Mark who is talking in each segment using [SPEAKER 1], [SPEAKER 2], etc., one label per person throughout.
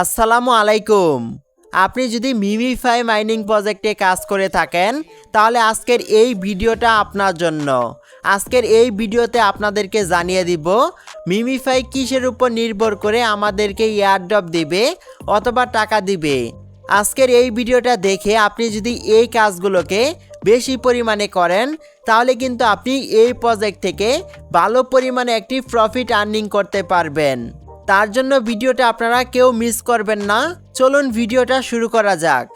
[SPEAKER 1] আসসালামু আলাইকুম। আপনি যদি মিমিফাই মাইনিং প্রজেক্টে কাজ করে থাকেন, তাহলে আজকের এই ভিডিওটা আপনার জন্য। আজকের এই ভিডিওতে আপনাদেরকে জানিয়ে দিব, মিমিফাই কিসের উপর নির্ভর করে আমাদেরকে এয়ারড্রপ দিবে অথবা টাকা দিবে। আজকের এই ভিডিওটা দেখে আপনি যদি এই কাজগুলোকে বেশি পরিমাণে করেন, তাহলে কিন্তু আপনি এই প্রজেক্ট থেকে ভালো পরিমাণে একটি প্রফিট আর্নিং করতে পারবেন। তার জন্য ভিডিওটা আপনারা কেউ মিস করবেন না। চলুন ভিডিওটা শুরু করা যাক।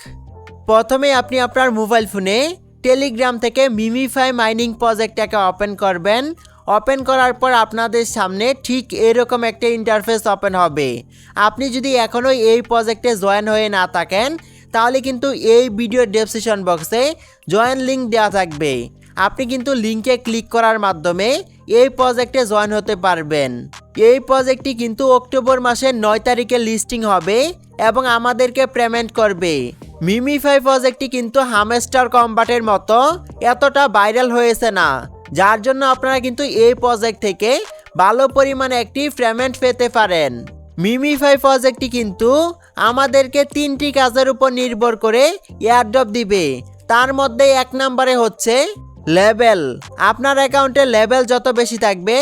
[SPEAKER 1] প্রথমে আপনি আপনার মোবাইল ফোনে টেলিগ্রাম থেকে মিমিফাই মাইনিং প্রজেক্টটাকে ওপেন করবেন। ওপেন করার পর আপনাদের সামনে ঠিক এরকম একটা ইন্টারফেস ওপেন হবে। আপনি যদি এখনও এই প্রজেক্টে জয়েন হয়ে না থাকেন, তাহলে কিন্তু এই ভিডিও ডেসক্রিপশন বক্সে জয়েন লিঙ্ক দেওয়া থাকবে। আপনি কিন্তু লিঙ্কে ক্লিক করার মাধ্যমে এই প্রজেক্টে জয়েন হতে পারবেন। এই প্রজেক্টটি কিন্তু অক্টোবর মাসের নয় তারিখে লিস্টিং হবে এবং আমাদেরকে পেমেন্ট করবে। মিমিফাই প্রজেক্টটি কিন্তু হামেস্টার কম্বাটের মতো, এতটা ভাইরাল হয়েছে না। যার জন্য আপনারা কিন্তু এই প্রজেক্ট থেকে ভালো পরিমাণে একটি পেমেন্ট পেতে পারেন। মিমিফাই প্রজেক্টটি কিন্তু আমাদেরকে তিনটি কাজের উপর নির্ভর করে এয়ারড্রপ দিবে। তার মধ্যে এক নম্বরে হচ্ছে লেভেল আপনার অ্যাকাউন্টে লেভেল যত বেশি থাকবে,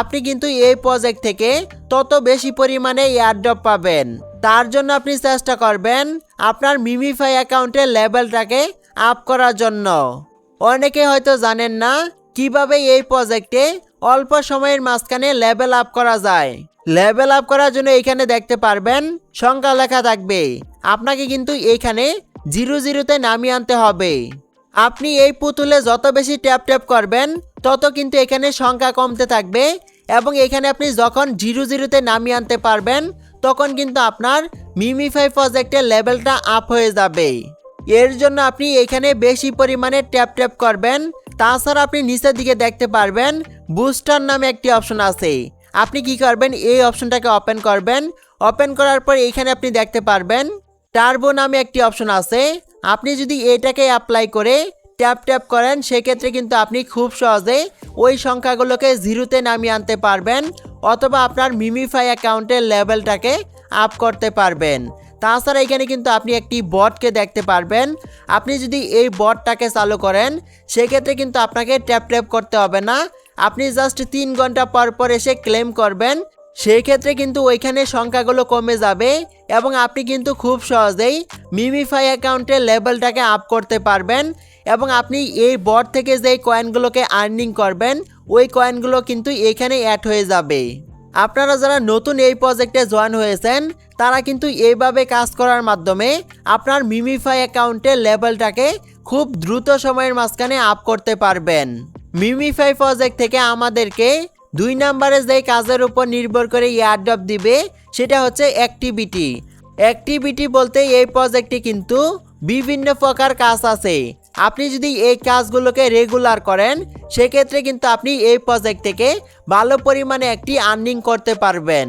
[SPEAKER 1] আপনি কিন্তু এই প্রজেক্ট থেকে তত বেশি পরিমাণে এয়ারড্রপ পাবেন। তার জন্য আপনি চেষ্টা করবেন আপনার মিমিফাই অ্যাকাউন্টের লেভেলটাকে আপ করার জন্য। অনেকে হয়তো জানেন না কীভাবে এই প্রজেক্টে অল্প সময়ের মাঝখানে লেভেল আপ করা যায়। লেভেল আপ করার জন্য এখানে দেখতে পারবেন সংখ্যা লেখা থাকবে। আপনাকে কিন্তু এখানে জিরো জিরোতে নামিয়ে আনতে হবে। আপনি এই পুতুলে যত বেশি ট্যাপ ট্যাপ করবেন, তত কিন্তু এখানে সংখ্যা কমতে থাকবে এবং এখানে আপনি যখন জিরো জিরোতে নামিয়ে আনতে পারবেন, তখন কিন্তু আপনার মিমিফাই প্রজেক্টের লেভেলটা আপ হয়ে যাবে। এর জন্য আপনি এখানে বেশি পরিমাণে ট্যাপ ট্যাপ করবেন। তাছাড়া আপনি নিচের দিকে দেখতে পারবেন, বুস্টার নামে একটি অপশন আছে। আপনি কি করবেন? এই অপশনটাকে ওপেন করবেন। ওপেন করার পর এখানে আপনি দেখতে পারবেন, টার্বো নামে একটি অপশন আছে। আপনি যদি এটাকে অ্যাপ্লাই করে ট্যাপ ট্যাপ করেন, সেক্ষেত্রে কিন্তু আপনি খুব সহজে ওই সংখ্যাগুলোকে জিরোতে নামিয়ে আনতে পারবেন অথবা আপনার মিমিফাই অ্যাকাউন্টের লেভেলটাকে আপ করতে পারবেন। তাছাড়া এখানে কিন্তু আপনি একটি বটকে দেখতে পারবেন। আপনি যদি এই বটটাকে চালু করেন, সেক্ষেত্রে কিন্তু আপনাকে ট্যাপ ট্যাপ করতে হবে না। আপনি জাস্ট তিন ঘণ্টা পর পর এসে ক্লেম করবেন। সেই ক্ষেত্রে কিন্তু ওইখানে সংখ্যাগুলো কমে যাবে এবং আপনি কিন্তু খুব সহজেই মিমিফাই অ্যাকাউন্টের লেভেলটাকে আপ করতে পারবেন এবং আপনি এই বট থেকে যেই কয়েনগুলোকে আর্নিং করবেন, ওই কয়েনগুলো কিন্তু এখানে অ্যাড হয়ে যাবে। আপনারা যারা নতুন এই প্রজেক্টে জয়েন হয়েছেন, তারা কিন্তু এইভাবে কাজ করার মাধ্যমে আপনার মিমিফাই অ্যাকাউন্টের লেভেলটাকে খুব দ্রুত সময়ের মাঝখানে আপ করতে পারবেন। মিমিফাই প্রজেক্ট থেকে আমাদেরকে দুই নম্বরে যে কাজের উপর নির্ভর করে এয়ারড্রপ দিবে, সেটা হচ্ছে অ্যাক্টিভিটি অ্যাক্টিভিটি বলতে এই প্রজেক্টে কিন্তু বিভিন্ন প্রকার কাজ আছে। আপনি যদি এই কাজগুলোকে রেগুলার করেন, সেক্ষেত্রে কিন্তু আপনি এই প্রজেক্ট থেকে ভালো পরিমাণে একটি আর্নিং করতে পারবেন।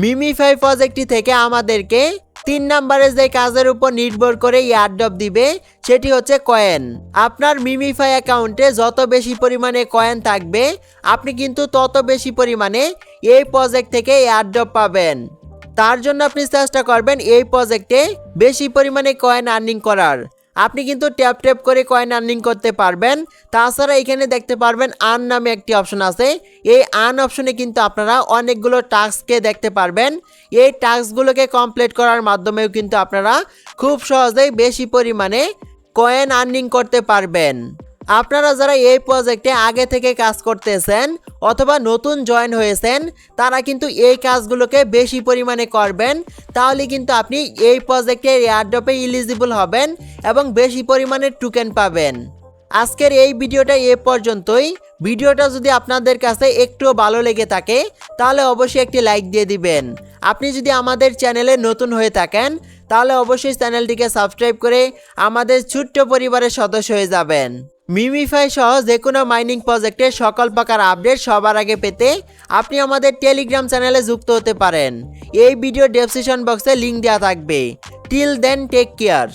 [SPEAKER 1] মিমিফাই প্রজেক্টটি থেকে আমাদেরকে তিন নম্বরে যে কাজের উপর নির্ভর করে এয়ারড্রপ দিবে, সেটি হচ্ছে কয়েন আপনার মিমিফাই অ্যাকাউন্টে যত বেশি পরিমাণে কয়েন থাকবে, আপনি কিন্তু তত বেশি পরিমাণে এই প্রজেক্ট থেকে এয়ারড্রপ পাবেন। তার জন্য আপনি চেষ্টা করবেন এই প্রজেক্টে বেশি পরিমাণে কয়েন আর্নিং করার। আপনি কিন্তু ট্যাপ ট্যাপ করে কয়েন আর্নিং করতে পারবেন। তাছাড়া এখানে দেখতে পারবেন আর্ন নামে একটি অপশন আছে। এই আর্ন অপশনে কিন্তু আপনারা অনেকগুলো টাস্ককে দেখতে পারবেন। এই টাস্কগুলোকে কমপ্লিট করার মাধ্যমেও কিন্তু আপনারা খুব সহজেই বেশি পরিমাণে কয়েন আর্নিং করতে পারবেন। আপনারা যারা এই প্রজেক্টে আগে থেকে কাজ করতেছেন অথবা নতুন জয়েন হয়েছেন, তারা কিন্তু এই কাজগুলোকে বেশি পরিমাণে করবেন। তাহলে কিন্তু আপনি এই প্রজেক্টের এয়ারড্রপে ইলিজিবল হবেন এবং বেশি পরিমাণে টুকেন পাবেন। আজকের এই ভিডিওটা এ পর্যন্তই। ভিডিওটা যদি আপনাদের কাছে একটু ভালো লেগে থাকে, তাহলে অবশ্যই একটি লাইক দিয়ে দিবেন। আপনি যদি আমাদের চ্যানেলে নতুন হয়ে থাকেন, তাহলে অবশ্যই চ্যানেলটিকে সাবস্ক্রাইব করে আমাদের ছোট্ট পরিবারের সদস্য হয়ে যাবেন। মিমিফাই সহ যে কোনো মাইনিং প্রজেক্টের সকল প্রকার আপডেট সবার আগে পেতে আপনি আমাদের টেলিগ্রাম চ্যানেলে যুক্ত হতে পারেন। এই ভিডিও ডেসক্রিপশন বক্সে লিঙ্ক দেওয়া থাকবে। Till then take care